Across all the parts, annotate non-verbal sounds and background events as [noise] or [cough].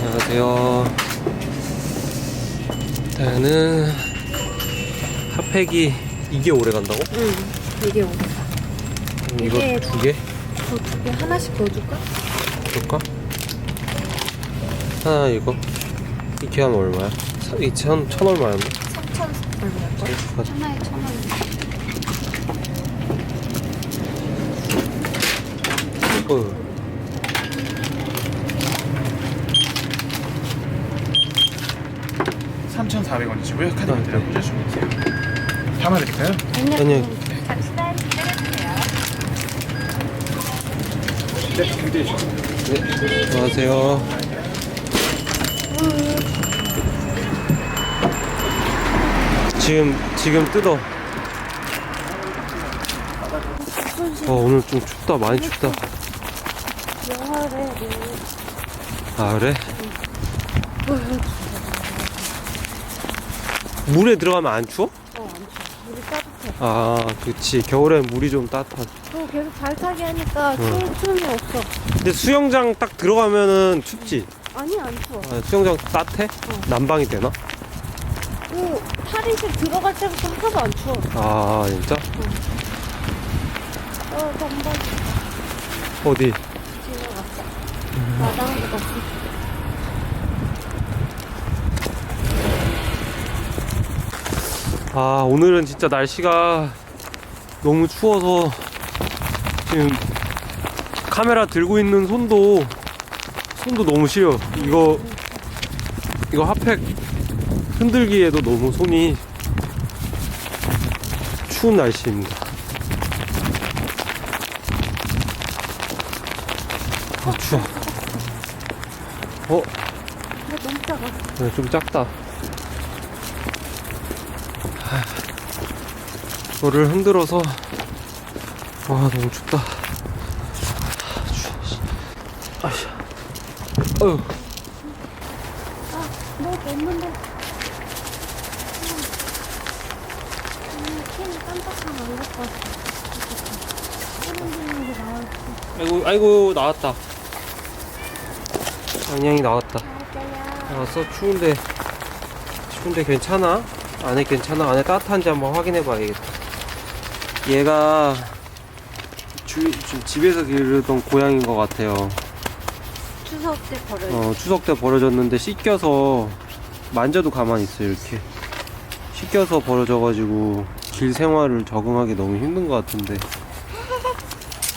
안녕하세요. 일단은 핫팩이 이게 오래 간다고? 응, 되게 오래. 음, 이거 이게- 두 개? 저두 개 하나씩 더 줄까? 줄까? 하나 이거 이렇게 하면 얼마야? 이천 천 얼마였나? 3천 얼마일걸? 맞아. 하나에 천 원. 어. 3,400원이시고요. 카드 아, 문제를 네. 먼저 준비해주세요. 담아드릴까요? 아니요. 네, 준비해 주세요. 네. 안녕하세요. 지금 지금 뜯어. 어 오늘 좀 춥다 많이 춥다. 영화를 아 그래? 물에 들어가면 안 추워? 어안 쳐. 물이 따뜻해. 아 그치 겨울엔 물이 좀 따뜻하지. 또 계속 발차기 하니까 추울 틈이 없어. 근데 수영장 딱 들어가면은 춥지? 아니 안 추워. 아, 수영장 따뜻해? 난방이 되나? 그 탈의실 들어갈 때부터 하나도 안 추워. 아 진짜? 어 전반 어디? 지나갔어. 마당으로 갔어. 아 오늘은 진짜 날씨가 너무 추워서 지금 카메라 들고 있는 손도 손도 너무 시려 이거 이거 핫팩 흔들기에도 너무 손이 추운 날씨입니다 아 추워 어? 근데 너무 작아. 네, 좀 작다. 이거를 흔들어서 와 너무 춥다. 아, 추워, 씨. 아이씨. 어휴. 뭐 넣는데. 음, 캔이 깜빡하면 안 갖고 왔어. 다른 분들이 나와 있어. 아이고 아이고 나왔다. 양양이 나왔다. 나왔어 추운데 추운데 괜찮아? 안에 괜찮아? 안에 따뜻한지 한번 확인해 봐야겠다. 얘가 주, 지금 집에서 기르던 고양인 것 같아요. 추석 때 버려요. 어, 추석 때 버려졌는데 씻겨서 만져도 가만히 있어요 이렇게 씻겨서 버려져가지고 길 생활을 적응하기 너무 힘든 것 같은데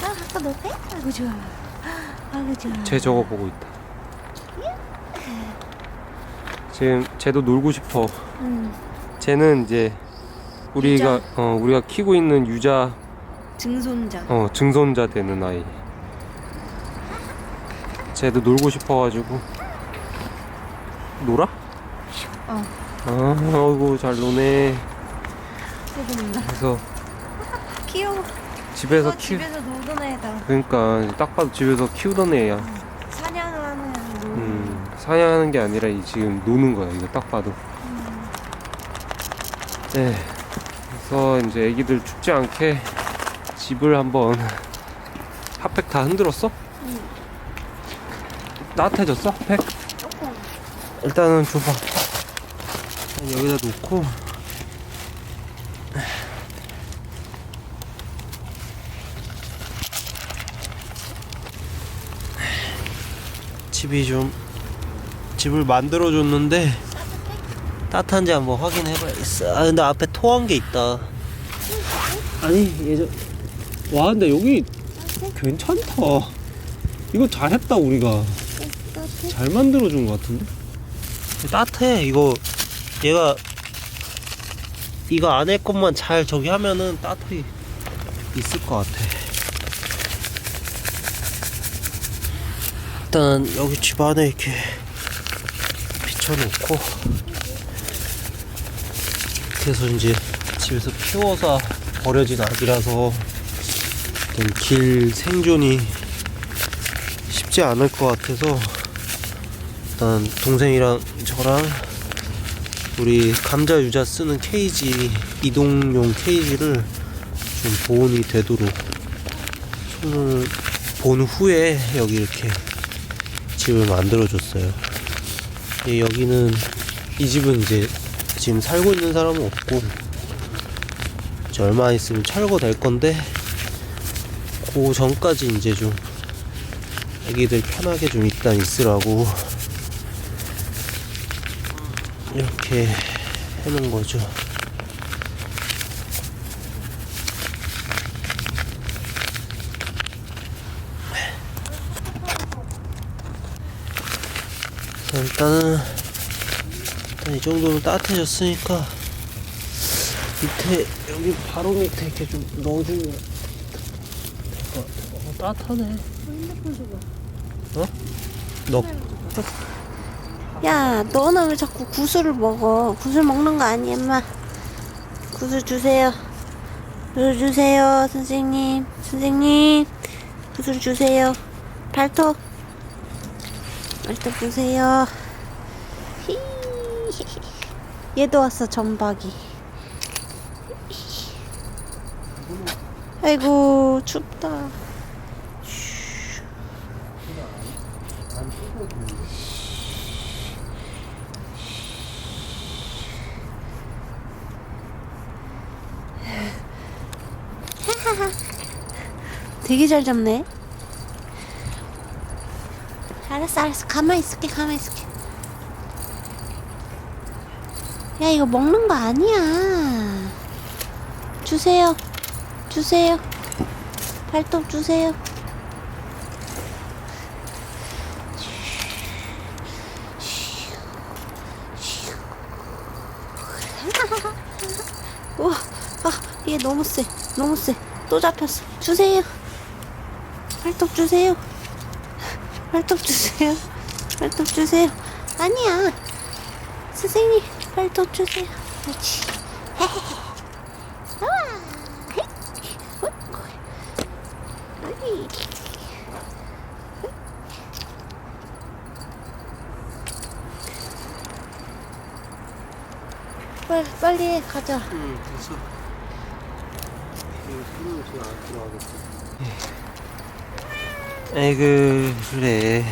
아, 아까 너 빼? 아이고, 좋아. 아이고, 좋아. 쟤 저거 보고 있다 지금 쟤도 놀고 싶어 응. 쟤는 이제 우리가 어, 우리가 키고 있는 유자 증손자. 어, 증손자 되는 아이 쟤도 놀고 싶어가지고 놀아? 어. 아, 아이고 잘 노네. 그래서 귀여워. 집에서 어, 키 집에서 놀던 애다. 그러니까 딱 봐도 집에서 키우던 애야. 사냥을 하는 애. 놀 음, 사냥하는 게 아니라 이 지금 노는 거야. 이거 딱 봐도. 네. 그래서 이제 애기들 춥지 않게 집을 한번 핫팩 다 흔들었어? 응. 따뜻해졌어? 핫팩? 조금. 일단은 줘봐. 여기다 놓고. 집이 좀 집을 만들어 줬는데 따뜻한지 한번 확인해 봐야겠어. 아 근데 앞에 토한 게 있다. 아니 예전 와 근데 여기 괜찮다. 이거 잘했다 우리가. 잘 만들어 준 것 같은데? 따뜻해 이거 얘가 이거 안에 것만 잘 저기 하면은 따뜻히 있을 것 같아 일단 여기 집 안에 이렇게 비춰놓고 그래서 이제 집에서 키워서 버려진 아기라서 좀길 생존이 쉽지 않을 것 같아서 일단 동생이랑 저랑 우리 감자 유자 쓰는 케이지 이동용 케이지를 좀 보온이 되도록 손을 본 후에 여기 이렇게 집을 만들어 줬어요. 예, 여기는 이 집은 이제 지금 살고 있는 사람은 없고 이제 얼마 있으면 철거될 건데 그 전까지 이제 좀 애기들 편하게 좀 일단 있으라고 이렇게 해놓은 거죠. 자, 일단은 일단 이 정도는 따뜻해졌으니까 밑에 여기 바로 밑에 이렇게 좀 넣어주면 될것 같아. 어, 따뜻하네. 핸드폰 줘봐. 넣. 야, 너는 왜 자꾸 구슬을 먹어? 구슬 먹는 거 아니야, 엄마. 구슬 주세요. 구슬 주세요, 선생님. 선생님. 구슬 주세요. 발톱. 발톱 주세요. 히. 얘도 왔어, 전박이. 아이고, 춥다. [laughs] 되게 잘 잡네. 알았어, 알았어. 가만히 있을게, 가만히 있을게. 야, 이거 먹는 거 아니야. 주세요. 주세요. 발톱 주세요. [laughs] 우와, 아, 얘 너무 세. 너무 세. 또 잡혔어. 주세요. 발톱 주세요. 발톱 주세요. 발톱 주세요. 아니야. 선생님, 발톱 주세요. 그렇지. 빨리, 빨리 가자. 응, 됐어. 이거 손으로 지금 안 들어가겠어. 에이그, 그래.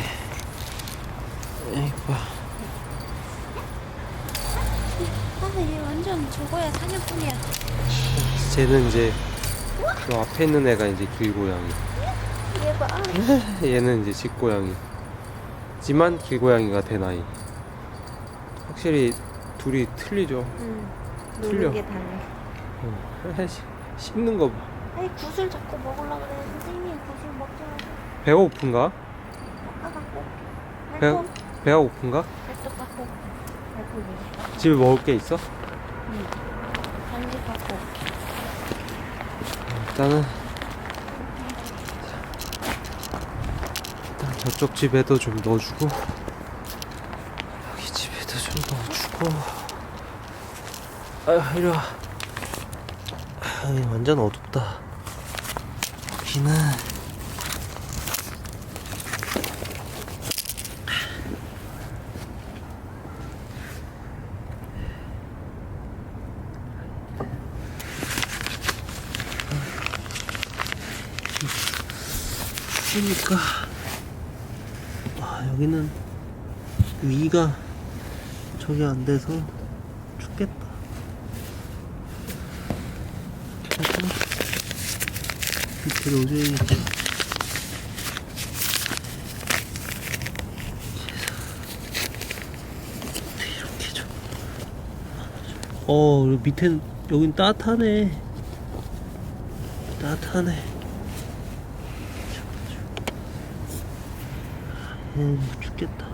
에이구. 아, 얘 완전 저 거야, 사냥꾼이야. 쟤는 이제 저 앞에 있는 애가 이제 길고양이. 얘 봐. [laughs] 얘는 이제 집고양이. 지만 길고양이가 된 아이. 확실히 둘이 틀리죠. 응. 틀려. 노는 게 달라. 응. 씨, 씹는 거 봐. 아니, 굿을 자꾸 먹으려고 그래. 선생님, 굿을 먹지 마세요. 배가 고픈가? 아까 갖고. 배가, 발톱, 배가 고픈가? 발톱 갖고. 발톱이. 집에 먹을 게 있어? 간식 갖고. 일단은 일단 저쪽 집에도 좀 넣어주고 여기 집에도 좀 넣어주고. 아 이리 와. 완전 어둡다. 여기는 추우니까 아 여기는 위가 저기 안 돼서 춥겠다 그래서 밑에 넣어줘야겠지 이렇게 좀 어, 밑에 여긴 따뜻하네. 따뜻하네. 음, 죽겠다.